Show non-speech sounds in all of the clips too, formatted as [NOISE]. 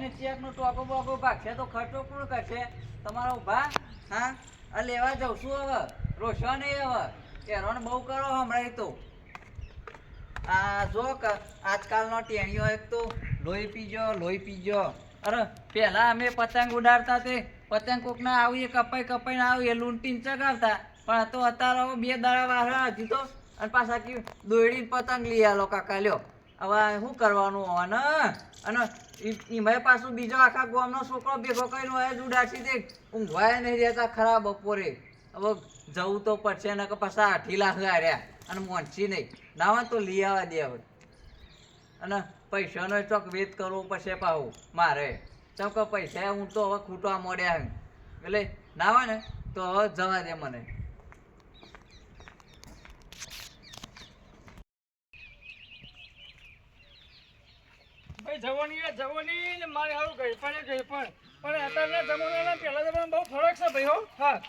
આવીને ચેકનો ટોકો બોકો ભાગશે તો ખર્ચો કોણ કરશે? તમારો ભા હા? આ લેવા જાઉં છું હવે. રોશો નહીં હવે. હેરાન બહુ કરો હમણાં તો. આ જો આજકાલનો ટેણીઓ એક તો, લોહી પીજો લોહી પીજો. અરે, પહેલાં અમે પતંગ ઉડાડતા તે, પતંગ કોકના આવી એ કપાઈ કપાઈને આવી એ લૂંટીને ચગાવતા. પણ તો અત્યારે બે દાડા વાળા હજી તો. અને પાછા કે દોડીને પતંગ લઈ આલો કાકા, લ્યો. હવે શું કરવાનું હવે અને ઈમાંય પાછું બીજો આખા ગામનો છોકરો ભેગો કરીને હોય જ દે ઊંઘવાય નહીં રહેતા ખરા બપોરે. હવે જવું તો પડશે ને કે પાછા આઠી લાખ રહ્યા અને મોનસી નહીં. ના તો લઈ આવવા દે હવે. અને પૈસાનો ચોક વેત કરવો પડશે પાહું, મારે. ચમ કે પૈસા હું તો હવે ખૂટવા મોડ્યા એમ. એટલે ના હોય ને, તો હવે જવા દે મને. ભાઈ, જવાની જવાની મારે હારું ગઈ પણ ગઈ પણ પણ અત્યારના જમાનાના પહેલા જમાના બહુ ફરક છે ભાઈ, હો. હા.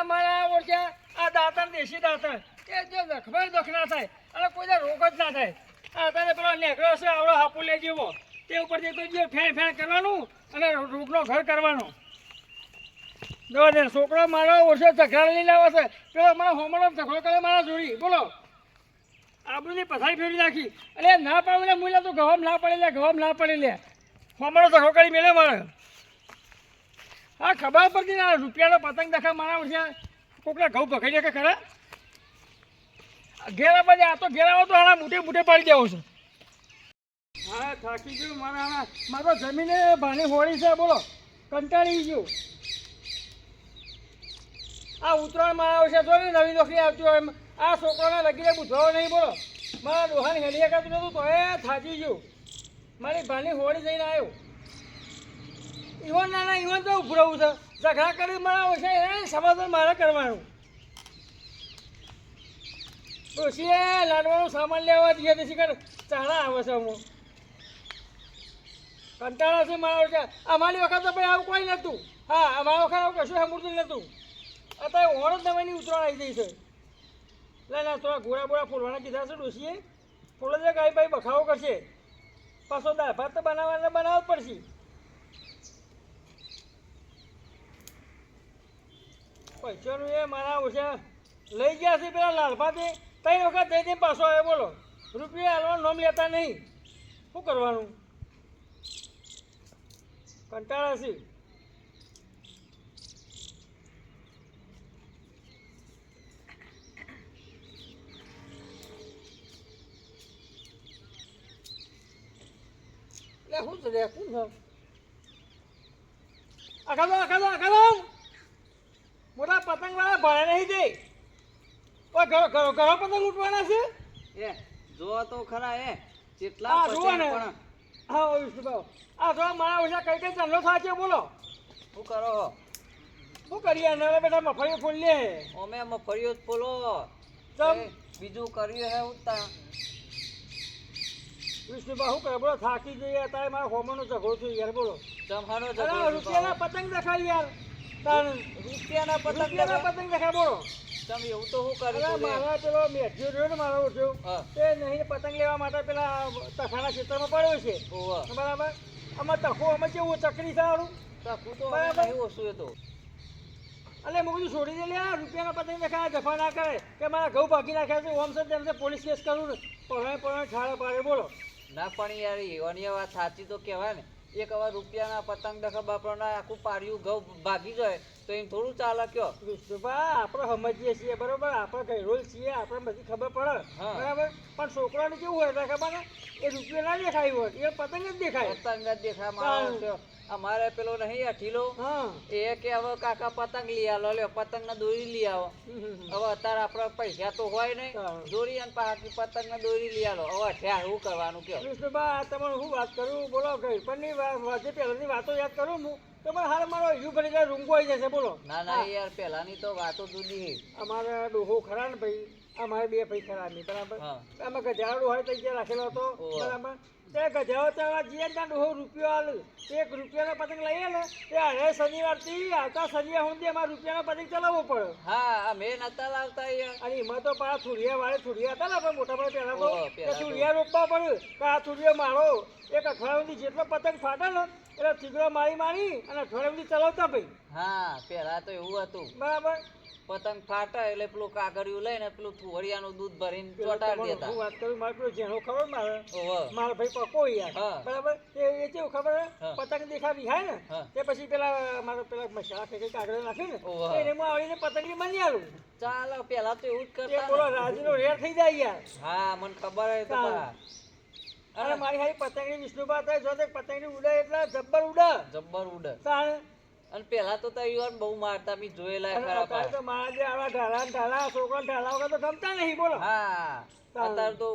અમારા ઓળખ્યા આ દાંતણ, દેશી દાંતણ. કે જે દખભાઈ દખ ના થાય, અને કોઈ રોગ જ ના થાય. આ અત્યારે પેલો નેકળો આવડો હાપુલે જેવો તે ઉપરથી તો જે ફેણ કરવાનું અને રોગનો ઘર કરવાનો. જો છોકરો મારો ઓછો ઝઘડા લઈને આવે છે. પેલો મારા હોમણો ઝઘડો કરે મારા જોડી. બોલો. આબરૂની પથારી ફેરવી નાખી. અરે ના પાડે લે મુલા તો, ગવામ ના પડે લે ગવામ ના પડે લે. હમણાં તો ખોકડી મેળે મારે. હા ખબર પડતી ના રૂપિયાનો પતંગ દેખા મારા ઉઠ્યા. કોકડા ઘઉં ભગાઈ કે ખરા? ઘેરા બાજુ, આ તો ઘેરા આવો તો આના મોટે મોટે પાડી દેવો છે. હા, થાકી ગયું મારા આના મારો જમીને ભાણી હોળી છે, બોલો. કંટાળી ગયું. આ ઉત્તરાયણ મારા આવશે જો ને નવી નોકરી આવતી હોય એમ. આ છોકરાને લગીને બુધવારો નહીં બોલો. મારા ડોહાની હેલી કરતું નતું તો એ થાકી ગયું. મારી ભાની હોળી જઈને આવ્યો. ઈવન ના ના ઈવન તો ઉભું રહું છે. ઝઘડા કરી મારા આવશે એ સમાધાન મારે કરવાનું. ડોશીએ લાડવાનું સામાન લેવા દીધા તેથી કર? ચાણા આવે છે હું કંટાળા છે મારા વખતે અમારી વખત તો ભાઈ આવું કોઈ નહોતું હા, અમારા વખત આવું કશું સાંભળતું નહોતું અત્યારે ઓણ જ નવાની ઉતરાણ આવી જઈ છે. લે ના થોડા ઘોડા બોડા ફોડવાના કીધા છે ડોશીએ? ફોડો છે ગાય ભાઈ બખાવો કરશે. પાછો દાળ ભાત તો બનાવવાના બનાવવો જ પડશે. પૈસાનું એ મારા ઓછા લઈ ગયા છે પેલા લાલભાતે ત્રણ વખત દઈ દઈ પાછો આવ્યો, બોલો. રૂપિયા હાલવાનું નોમ લેતા નહીં. શું કરવાનું? કંટાળા છે. લે શું છે લે શું છે અગાલો અગાલો અગાલો મોટા પતંગ વાળા ભાડે નહીં દે ઓય ઘરો ઘરો ઘરો પતંગ ઉઠવાના છે એ જો તો ખરા એ કેટલા હા પતંગ પણ હા વિષ્ણુભાઈ આ જો મારા ઓછા કઈ કઈ ચાંદલો થાય છે બોલો શું કરો? શું કરીએ નવે બેટા મફળી ફૂલ લે અમે મફળીઓ જ ફોલો બીજું કર્યું હે ઉતા વિષ્ણુભાઈ શું કરે બોલો થાકી જઈએ અત્યારે મારા હોમનો ઝઘડો છું યાર બોલો. જમવાનો રૂપિયાના પતંગ દેખાય યાર રૂપિયાના પતંગ રૂપિયાના પતંગ દેખાય બોલો. તમે એવું તો શું કર્યું મારા પેલો મેઠ્યો રહ્યો ને મારો ઓછો તે નહીં પતંગ લેવા માટે પેલા તખાના ક્ષેત્રમાં પડ્યો છે. બરાબર? આમાં તખો અમે કેવું ચકરી સારું તાકું તો બરાબર. ઓછું એ તો. મેં કીધું છોડી દે લે આ રૂપિયાના પતંગ દેખાય જફા ના કરે. કે મારા ઘઉં ભાગી નાખ્યા છે ઓમ સર તેમ પોલીસ કેસ કરું ને. પરાય પરાય ઠાળે પાડે બોલો. ના પણ યાર એવાની વાત સાચી તો કહેવાય ને. એક હવે રૂપિયાના પતંગ દખા બાપરાના આખું પાડ્યું ઘઉં ભાગી જાય તો એમ થોડું ચાલે કયો? વિષ્ણુભા આપણે સમજીએ છીએ બરોબર? આપણે ગઈરોલ છીએ આપણે બધી ખબર પડે. બરાબર? પણ છોકરાને કેવું હોય ખબર ને એ રૂપિયા ના દેખાય હોય એ પતંગ જ દેખાય. પતંગ જ દેખા મારો થયો. અમારે પેલો નહીં અઠીલો હા. એ કે હવે કાકા પતંગ લઈ આવો લ્યો પતંગ ને દોરી લઈ આવો. હવે અત્યારે આપડે પૈસા તો હોય નહીં. દોરી અને પાકી પતંગ ને દોરી લઈ આવો હવે અઠ્યા શું કરવાનું કયો વિષ્ણુભા તમારે શું વાત કરું? બોલો ગઈપણની વાત જે પહેલાંની વાતો યાદ કરું હું? તો પણ હાલ મારો યુ ભરી રૂંગો આવી જશે બોલો. ના ના યાર પહેલાની તો વાતો જુદી અમારા ડોહો ખરા ને ભાઈ. અમારે બે પૈસા ખરા બરાબર? હા. આમાં ગજાડો હોય તો અહીંયા રાખેલો હતો બરાબર? તે ચડવા જઈએ ને ત્યાં ડોહો રૂપિયો આલે એક રૂપિયાનો પતંગ લઈએ ને તે હવે શનિવારથી આવતા શનિવાર સુધી અમારે રૂપિયાનો પતંગ ચલાવવો પડે. હા અમે નતા લાવતા અને એમાં તો પાછા છુરિયા વાળે છુરિયા હતા ને આપણે મોટા ભાઈ પહેલા તો પહેલા તે તો. છુડિયા રોપવા પડે કે આ છુરિયો મારો એક અઠવાડિયા જેટલો પતંગ ફાટે ને એટલે ઠીકરો મારી મારી અને અઠવાડિયા ચલાવતા ભાઈ. હા પેલા તો એવું હતું. બરાબર? પતંગ ફાટે એટલે પેલું કાગળિયું લઈને પેલું તુવરિયાનું દૂધ ભરીને ચોટાડી દેતા. હું વાત કરું મારે પેલું જેનો ખબર મારે? મારા ભાઈ પકો યાર. બરાબર? એ એ કેવું ખબર? પતંગ દેખાવી હાય ને? તે પછી પેલા મારો પેલા મસાલા કે કાગળ નાખી ને. એને હું આવીને પતંગની બની આલું ચાલો પેલા તો એવું જ કરતા બોલો. રાજનો રેર થઈ જાય યાર. હા મને ખબર હે તમારા અરે મારી હારી પતંગની વિષ્ણુબા થાય જો તે પતંગની ઉડે એટલે જબ્બર ઉડે જબ્બર ઉડે તાણે અને પેલા તો તૈયાર બહુ મારતા બી જોયેલા અને ખરા પા. તો મારા જે આવા ઢાલા ઢાળા છોકરા ઢાળા વગર તો ગમતા નહીં બોલો. હા. અત્યારે તો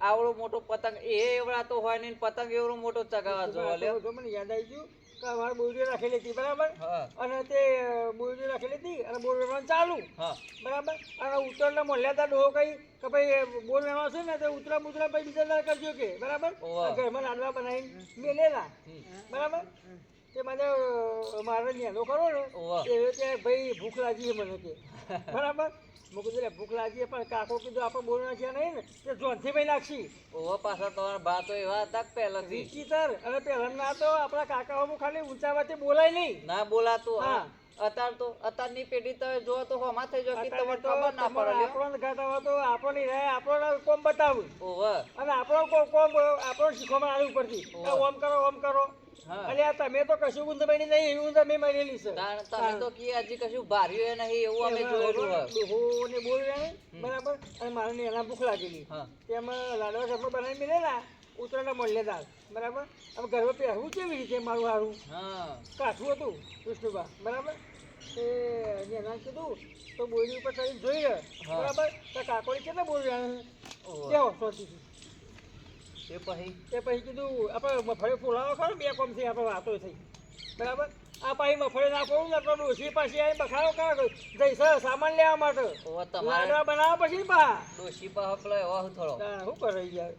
આવડો મોટો પતંગ એ એવડા તો હોય ને પતંગ એવડો મોટો ચગાવા જોવા લે મને યાદ આવી ગયું કે અમારે બોરડી રાખેલી હતી બરાબર? અને તે બોરડી રાખેલી હતી અને બોર વેવાનું ચાલુ બરાબર? અને ઉત્તરના મોલ્યાતા ડોહો કઈ કે ભાઈ બોર વેવા છે ને તો ઉતરા મુતરા પછી બીજા કરજો કે બરાબર? ઘરમાં લાડવા બનાવીને મેલેલા. બરાબર? તે મને મારે નેનો કરો ને એ કે ભાઈ ભૂખ લાગી છે મને કે. [LAUGHS] બરાબર? મેં કીધું એટલે ભૂખ લાગી પણ કાકો કીધું આપણે બોર નાખ્યા નહીં ને તે જોનથી ભાઈ નાખશી ઓહો પાછા તમારા બા તો એવા હતા કે પહેલાથી? વિચિતર અને પહેલા તો આપણા કાકાઓ ખાલી ઊંચાવાથી બોલાય નહીં. ના બોલાતું હા. અત્યારે તો અત્યારની પેઢી તમે જો તો હોમાં થઈ જાય કે તમે તો ખબર ના પડે. આપણને ઘાટાવા તો આપણને રહે આપણો કોમ બતાવું. ઓવા. અને આપણો કો- કોમ આપણો શીખવામાં આવ્યું ઉપરથી ઓમ કરો ઓમ કરો. તમે તો કશું ગુંદબાઈ નહીં એવું તમે મારેલી છે. તમે તો કી હજી કશું ભાર્યું નહીં એવું અમે જોયેલું હોય. ડોહોને બોલ્યા બરાબર? અને મારે ને એના ભૂખ લાગેલી. તેમાં લાડવા સપનો બનાવી મેળેલા ઉતરાના મળે બરાબર? હવે ઘરમાં પહેરવું કેવી રીતે મારું હારું? કાઠું હતું વિષ્ણુભા બરાબર? તે એના કીધું તો બોરી ઉપર ચડીને જોઈ લે. બરાબર? તો કાકોડી કેટલા કેવો શાંતિથી એ પછી? પછી કીધું આપણે મફળે ફોલાવો ખરો બે કોમથી આપણે વાતો થઈ. બરાબર? આ પાછી મફળે નાખવું ને તો ડોસી પાછી આવી બખાડો કાઢો જઈ સર સામાન લેવા માટે. તમારે બનાવવા પછી પા ડોશી પા હપલો એવો થોડો. શું કરે યાર.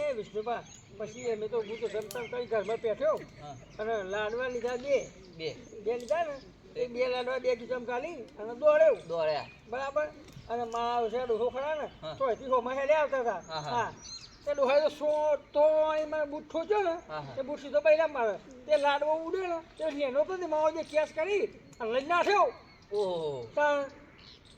એ વિષ્ણુપા પછી અમે તો હું તો જમતા કરી ઘરમાં બેઠ્યો અને લાડવા લીધા બે. બે. બે લીધા ને? એ બે લાડવા બે કિસમ ખાલી અને દોડ્યું. દોડ્યા. બરાબર? અને માં છે ડોહો ખરા ને. તો એથી હોમાં હેડે આવતા હતા. હા, તે ડોહાએ તો સો તો એમાં બૂટ છે ને. તે બૂટ તો પહેલા મારે. તે લાડવો ઉડે ને તે નેનો તો માવો જે કેસ કરી અને લઈ નાખ્યો. ઓહો. પણ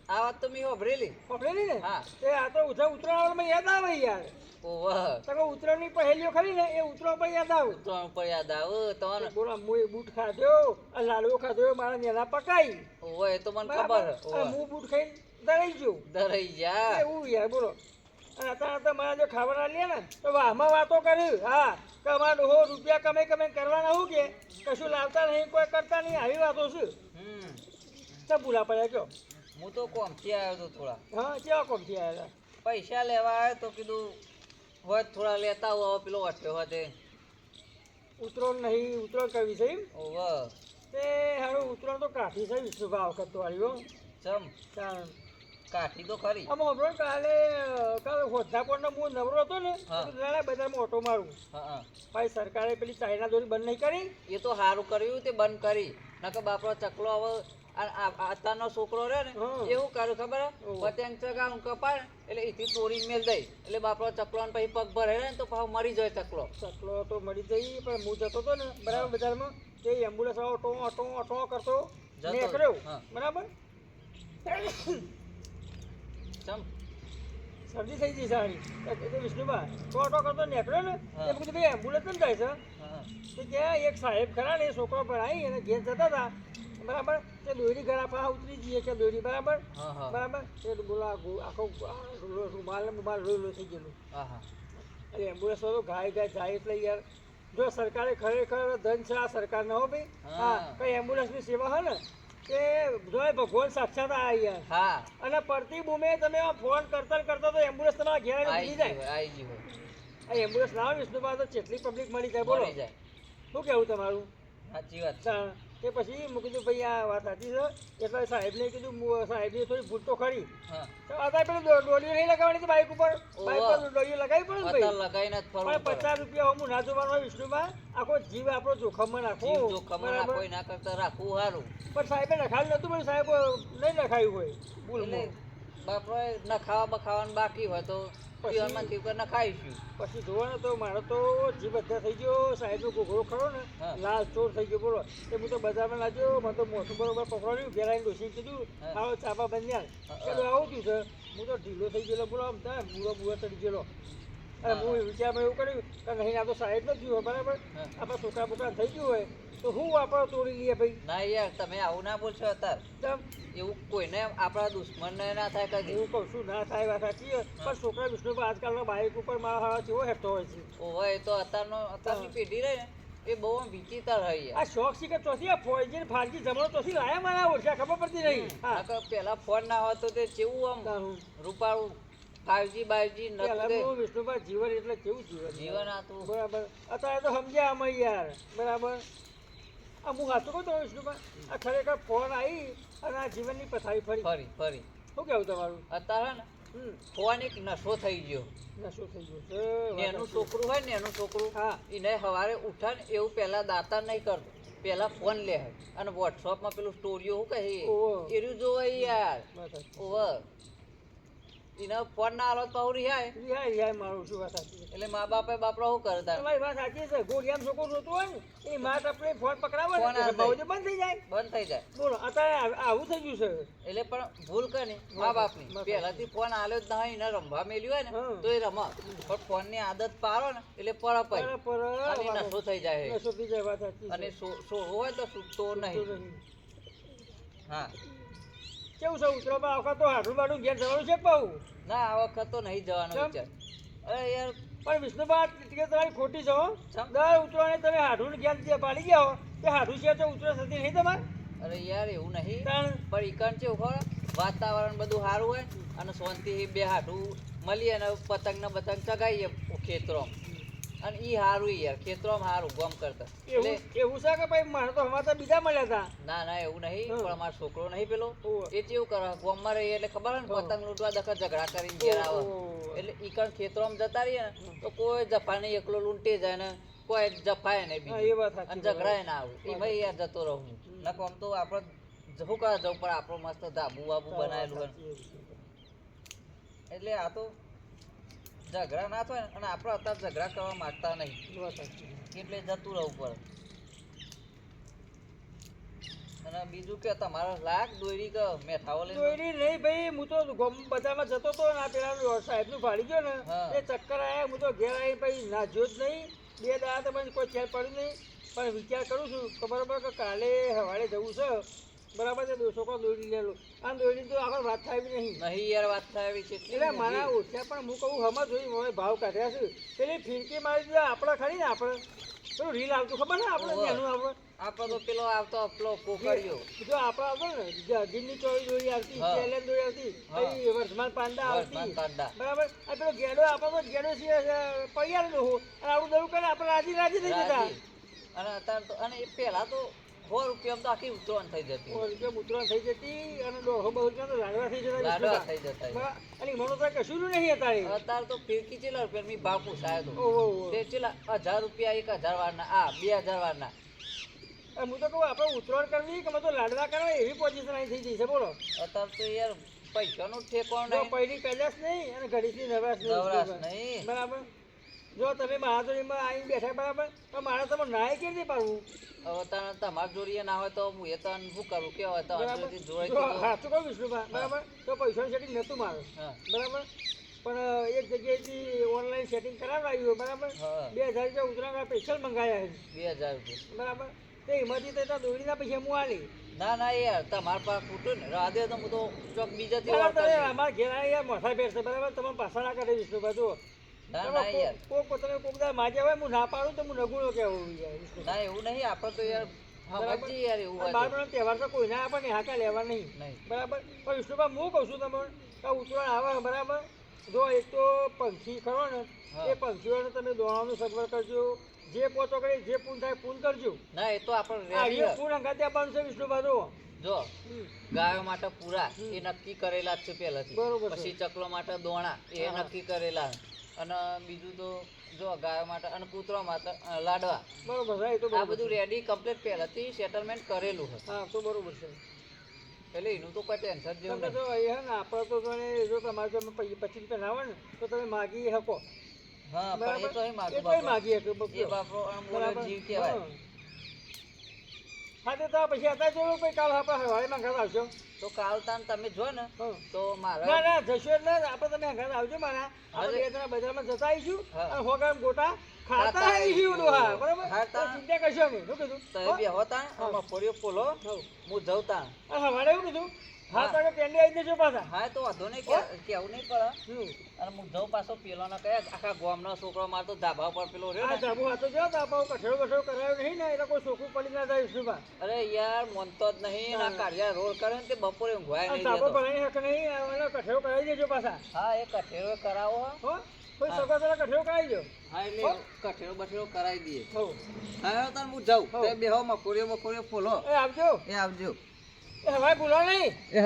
આ વાત તો મેં હોભરેલી. હોભરેલી ને? હા. તે આ તો ઉધા ઉતરાવળમાં યાદ આવે યાર. ઓવા તમે ઉતરાની પહેલીઓ ખરી ને એ ઉતરાવ પર યાદ આવે. ત્રણ ઉપર યાદ આવ. તમને બોલા એ બૂટ ખાધો આ લાડવો મારા પકાઈ. ઓવા એ તો મને ખબર હે. બૂટ ખાઈને દરાઈ ગયો. ડરાઈ જા એવું યાર બોલો. અત્યારે તો મારા જો ખાવાના લે ને તો વાહમાં વાતો કરી. હા કે અમારા ડોહો રૂપિયા કમે કમે કરવાના હું કે? કશું લાવતા નહીં કોઈ કરતા નહીં આવી વાતો છે. હમ. તો ભૂલા પડ્યા કયો? હું તો કોમથી આવ્યો તો થોડા. હા કેવા કોમથી આવ્યા? પૈસા લેવા આવ્યો તો કીધું હોય થોડા લેતા આવો પેલો અઠ્યો વધે ઉતરોણ નહીં ઉતરોણ કરવી છે ઓવા. તે હવે ઉતરોણ તો કાઠી છે વિષ્ણુભા વખત તો આવ્યો. ચમ? કાઠી તો ખરી. આમ હમરો કાલે કાલે હોદ્ધાપોરનો હું નવરો હતો ને નાના બજારમાં ઓટો મારું. હા હા. ભાઈ સરકારે પેલી ચાઇના દોરી બંધ નહીં કરી? એ તો સારું કર્યું તે બંધ કરી. નકર બાપરો ચકલો હવે અત્યારનો છોકરો રહે ને એવું કર્યું ખબર પતંગ ચગાવું કપાય એટલે એથી તોડીને મેલ દઈ. એટલે બાપરો ચકલો ને પછી પગ ભરે ને તો પાછો મરી જાય ચકલો. ચકલો તો મળી જઈ પણ હું જતો હતો ને બરાબર બજારમાં તે એમ્બ્યુલન્સ વાળો ટો ટો ટો કરતો નીકળ્યો બરાબર? ચમ. શરદી થઈ ગઈ સારી વિષ્ણુભા ટો ટો કરતો નીકળ્યો ને એ કીધું ભાઈ એમ્બ્યુલન્સ કેમ જાય છે. કે એક સાહેબ ખરા ને છોકરો ભરાઈ અને ઘેર જતા હતા. બરાબર? તે દોરી ઘર આપણા ઉતરી જઈએ કે દોરી બરાબર? બરાબર? એ બોલા આખો રૂમાલ રૂમાલ લોહી થઈ ગયેલું. એટલે એમ્બ્યુલન્સ વાળો ગાય ગાય જાય એટલે યાર જો સરકારે ખરેખર ધન છે આ સરકાર હો ભાઈ? હા. કઈ એમ્બ્યુલન્સની સેવા હોય ને? કે જોય ભગવાન સાક્ષાત આ યાર. હા. અને પડતી બૂમે તમે ફોન કરતા ને કરતા તો એમ્બ્યુલન્સ તમારા ઘેર ગઈ જાય. આ એમ્બ્યુલન્સ ના આવે વિષ્ણુમાં તો જેટલી પબ્લિક મળી જાય બોલો. શું કેવું તમારું? સાચી વાત છે. તે પછી મેં કીધું ભાઈ આ વાત સાચી છે. એટલે સાહેબને કીધું સાહેબની થોડી ભૂલ તો ખરી. તો અત્યારે પેલું ડોલીઓ નહીં લગાવવાની હતી બાઇક ઉપર? બાઇક. પર ડોલીઓ લગાવી પડે ભાઈ? જ પણ પચાસ રૂપિયા હું ના જોવાનો વિષ્ણુમાં આખો જીવ આપણો જોખમમાં નાખો. જોખમમાં નાખો એના કરતા રાખવું સારું. પણ સાહેબે નખાવ્યું નતું પણ સાહેબ નહીં નખાયું હોય. ભૂલમાં બાપરે નખાવા બખાવાનું બાકી હોય તો નખાઈશું પછી જોવો ને તો મારો તો જીવ બધા થઈ ગયો સાહેબનો ઘોઘરો ખરો ને લાલ ચોર થઈ ગયો બોલો. એ હું તો બજારમાં લાગ્યો મને તો મોસમ બરોબર પકડાડ્યું ઘેર આવીને ડોસી કીધું. આવો ચાપા બંધ્યા ચાલો આવું થયું છે. હું તો ઢીલો થઈ ગયેલો બોલો આમ થાય બુરો બુરો ચડી ગયેલો. અને હા. વિચારમાં એવું કર્યું કે નહીં આ તો સાહેબ નથી હોય બરાબર. આપણા છોકરા બોકરા થઈ ગયું હોય. તો હું આપણે તોડી લઈએ ભાઈ? ના યાર તમે આવું ના બોલશો અત્યારે. એવું કોઈને આપણા દુશ્મનને ના થાય કદી. એવું કહું છું ના થાય વાત સાચી પણ છોકરા વિષ્ણુ આજકાલના બાઇક ઉપર મારા હારા કેવો હેઠતો હોય છે. ઓહો એ તો અત્યારનો અત્યારની પેઢી રહે ને એ બહુ વિચિત્ર રહી આ શોખ શીખર ચોથી આ ફોજી ફારજી જમણો ચોથી લાયા મારા ઓળખ્યા ખબર પડતી નહીં. પેલા ફોન ના હોય તો તે કેવું આમ. રૂપાળું ફાઈવજી બાઈવજી નતું વિષ્ણુભાઈ જીવન એટલે કેવું જીવન? જીવન હતું બરાબર. અત્યારે તો સમજ્યા અમે યાર. બરાબર. આ હું હાથું કહું વિષ્ણુભાઈ આ ખરેખર ફોન આવી અને આ જીવનની પથારી ફરી. ફરી ફરી. શું કેવું તમારું? અત્યારે ને ફોન એક નશો થઈ ગયો. નશો થઈ ગયો વાત સાચી. છોકરું હોય ને એનું છોકરું હા. એને સવારે ઉઠે ને એવું પહેલાં દાતા નહીં કરતો. પેલા ફોન લે. અને વોટ્સઅપમાં પેલું સ્ટોરીઓ શું કહે. એ રહ્યું જોવે યાર. ઓવર એને ફોન ના આલો તો રિહાય. રિહાય રિહાય મારું શું વાત સાચી એટલે મા બાપે બાપરા શું કરતા તમારી વાત સાચી છે ગોળિયામ છોકરો જોતો હોય ને એ મા આપણે ફોન પકડાવે ફોન ને ભાવ બંધ થઈ જાય. બંધ થઈ જાય. બોલો અત્યારે આવું થઈ ગયું છે. એટલે પણ ભૂલ કરે. મા બાપની. પહેલાથી ફોન આલ્યો જ ના એને રમવા મેલ્યું હોય ને તો એ રમા પણ ફોનની આદત પાડો ને એટલે પર પર- અને નશો થઈ જાય નશો થઈ જાય વાત સાચી અને સો- હોય તો સૂતો નહીં. હા. કેવું છે ઉતરામાં? વખત તો હાડું બાડું ઘેર જવાનું છે પાઉં ના આ વખત તો નહીં જવાનું છે વિચાર. અરે યાર. પણ વિષ્ણુબા ટિકિટ તમારી ખોટી છે? દર ઉતરાણે તમે હાડું ઘેર જે પાડી ગયા હો તે હાડું છે તો ઉતરો થતી નહીં તમારે? અરે યાર એવું નહીં. પણ ઈકણ છે ખબર વાતાવરણ બધું સારું હોય અને શાંતિથી બે હાડુ મળીએ અને પતંગ ને પતંગ ચગાવીએ ખેતરો અને ઈ હારું યાર ખેતરોમાં હારું ગમ કરતા. એટલે એવું છે કે ભાઈ મારે તો હમણાં તો બીજા મળ્યા હતા ના ના એવું નહીં પણ અમારો છોકરો નહીં પેલો. એ કેવું કરે ગોમમાં રહીએ એટલે ખબર ને પતંગ લૂંટવા દખત ઝઘડા કરીને ઘેર આવે. એટલે ઈકણ ખેતરોમાં જતા રહીએ ને તો કોઈ જફા નહીં એકલો લૂંટી જાય ને કોઈ જફાય નહીં બીજું. એ અને ઝઘડાય ના આવે. ભાઈ યાર જતો રહું નકો આમ તો આપણે જવું કરવા જવું પણ આપણો મસ્ત ધાબુ વાબુ બનાવેલું હોય. એટલે આ તો ઝઘડા ના થાય અને આપણે અત્યારે ઝઘડા કરવા માંગતા નહીં. એટલે જતું રહેવું પડે. અને બીજું કે તમારો લાખ દોરી કે મેઠાઓ લઈને? દોરી નહીં ભાઈ હું તો ગમ બધામાં જતો તો ને આ પેલા સાહેબનું ભાડી ગયો ને એ ચક્કર આયા હું તો ઘેર આવી પછી નાચ્યો જ નહીં. બે દાડા તો મને કોઈ ખેર પડ્યું નહીં. પણ વિચાર કરું છું કે બરાબર કે કાલે સવારે જવું છે. બરાબર છે દોસો કો દોડી લેલો? અને દોડી તો આગળ વાત થાય નહીં. નહીં યાર વાત થાય છે. એટલે મારા ઓછા પણ હું કહું હમણાં જોઈ હવે ભાવ કાઢ્યા છે. પેલી ફિરકી મારી દીધા આપણા ખરી ને આપણે? પેલું રીલ આવતું ખબર ને આપણે. એનું આપણે? આપણો તો પેલો આવતો આપલો કોકરિયો જો આપણે આવતો ને જ- ચોરી દોરી આવતી. ચેલેન્જ દોરી આવતી હા. પછી વર્ધમાન પાંડા આવતી. પાંડા. બરાબર? આ પેલો ગેડો આપણો ગેડો છે પૈયા દોહો અને આવડું દરું કરે આપણે રાજી રાજી થઈ જતા. અને અત્યારે તો અને એ પહેલા તો સો રૂપિયામાં તો આખી ઉતરાણ થઈ જતી. સો રૂપિયા ઉતરાણ થઈ જતી અને દોઢસો રૂપિયા લાડવા થઈ જતા લાડવા થઈ જતા. અને મને તો કશું નહીં અત્યારે. અત્યારે તો ફિરકી ચેલા રૂપિયા મી બાપુ પૂછાયો તો ચેલા હજાર રૂપિયા એક હજાર વારના આ બે હજાર વારના હું તો કહું આપણે ઉતરાણ કરવી કે તો લાડવા કરવા એવી પોઝિશન અહીં થઈ જઈ છે બોલો. અત્યારે તો યાર પૈસાનું ઠેકોણ નહીં. પહેલી કૈલાસ નહીં અને ઘડીથી નવરાશ નહીં. બરાબર? જો તમે બહાદુરીમાં આવીને બેઠા બરાબર તો મારે તમે નાય કેવી રીતે પાડવું? હવે તને તમાર જોડીએ ના હોય તો હું એ તને શું કરું? કે હવે તો જો સાચું કહું વિષ્ણુભા બરાબર? તો પૈસાનું સેટિંગ નહોતું મારું. બરાબર? પણ એક જગ્યાએથી ઓનલાઈન સેટિંગ કરાવડાવ્યું બરાબર? બે હજાર રૂપિયા ઉતરાના સ્પેશિયલ મંગાવ્યા છે. બે હજાર રૂપિયા. બરાબર? તો એમાંથી તો દોડીના પૈસા હું આલી. ના ના યાર તમારા પાસે ખૂટું ને. રાધે તો હું તો ચોક બીજાથી. અમારા ઘેર યાર મોટા છે બરાબર? તમે પાછા ના કરે વિષ્ણુભાઈ જુઓ. ના ના યાર. કોક કોક તમે કોક દાડે માગ્યા હોય હું ના પાડું તો હું નગુણો કહેવું ના એવું નહીં આપણે તો યાર બરાબર. યાર એવું અને હોય બાર તો. મહિનાનો તહેવાર તો કોઈને આપણને હાકા લેવા નહીં. નહીં. બરાબર? પણ વિષ્ણુભા હું કહું છું તમને ઉત્તરાયણ આવે બરાબર? જો એક તો પંખી ખરો ને એ પંખીઓને તમે દોણાનું સગવડ કરજો. જે પોચો કરી જે પૂન થાય પૂન કરજો. ના એ તો આપણે પૂન અંગાતે આપવાનું છે વિષ્ણુ બાજુ જો ગાયો માટે પૂરા એ નક્કી કરેલા જ છે પહેલાથી. પછી ચકલો માટે દોણા એ નક્કી કરેલા. અને બીજું તો જો ગાયો માટે અને કૂતરો માટે લાડવા. બરોબર હા એ તો આ બધું રેડી કમ્પ્લીટ પહેલાથી સેટલમેન્ટ કરેલું છે હા તો બરોબર છે. એટલે એનું તો કોઈ ટેન્શન જેવું તમે તો એ હે ને આપણે તો તમે જો તમારે તમે પચીસ રૂપિયા ના હોય ને તો તમે માગી શકો. હા પણ એ તો એ. માગી શકો એ બાપરો જીવ કહેવાય. હા. હા તો પછી અત્યારે જોયું પછી કાલ આપણે હવાઈ ઘર આવશો તો કાલ તાન તમે જો ને તો મારા ના જશો એટલે આપણે તમે ઘર આવજો મારા આપણે જણા બજારમાં જતા આવીશું. અને હોગામ ગોટા ખાતા આવીશું. હા બરાબર તો ચિંતા કરશો નહીં શું કીધું તમે? બે હોતા. મફળીઓ પોલો હું જવતા હવાડે એવું કીધું હા. તમે પેન્ડી આવી જજો પાછા. હા તો વાંધો નહીં કે- કેવું નહીં પડે. અને હું જાઉં પાછો પેલો ના કયા આખા ગામનો છોકરો માર તો ધાબા પર પેલો રહ્યો ને. ધાબો હતો જો ધાબા કઠેડો કઠેડો કરાયો નહીં ને એટલે કોઈ છોકરું પડી ના જાય સુભા અરે યાર મોનતો જ નહીં આ હા. રોડ કરે ને તે બપોરે ઊંઘવાય નહીં ધાબો. ભરાઈ હક નહીં આ કઠેડો કરાવી દેજો પાછા. હા એ કઠેડો કરાવો હો. કોઈ સગા પેલા કઠેડો કરાવી દો. હા એટલે હો? કઠેરો કરાવી દઈએ. હો. તાર હું જાઉં. બેહો મકોડીઓ મકોડીઓ ફોલો. એ આવજો. એ આવજો. એ હવાઈ ભૂલો નહીં. એ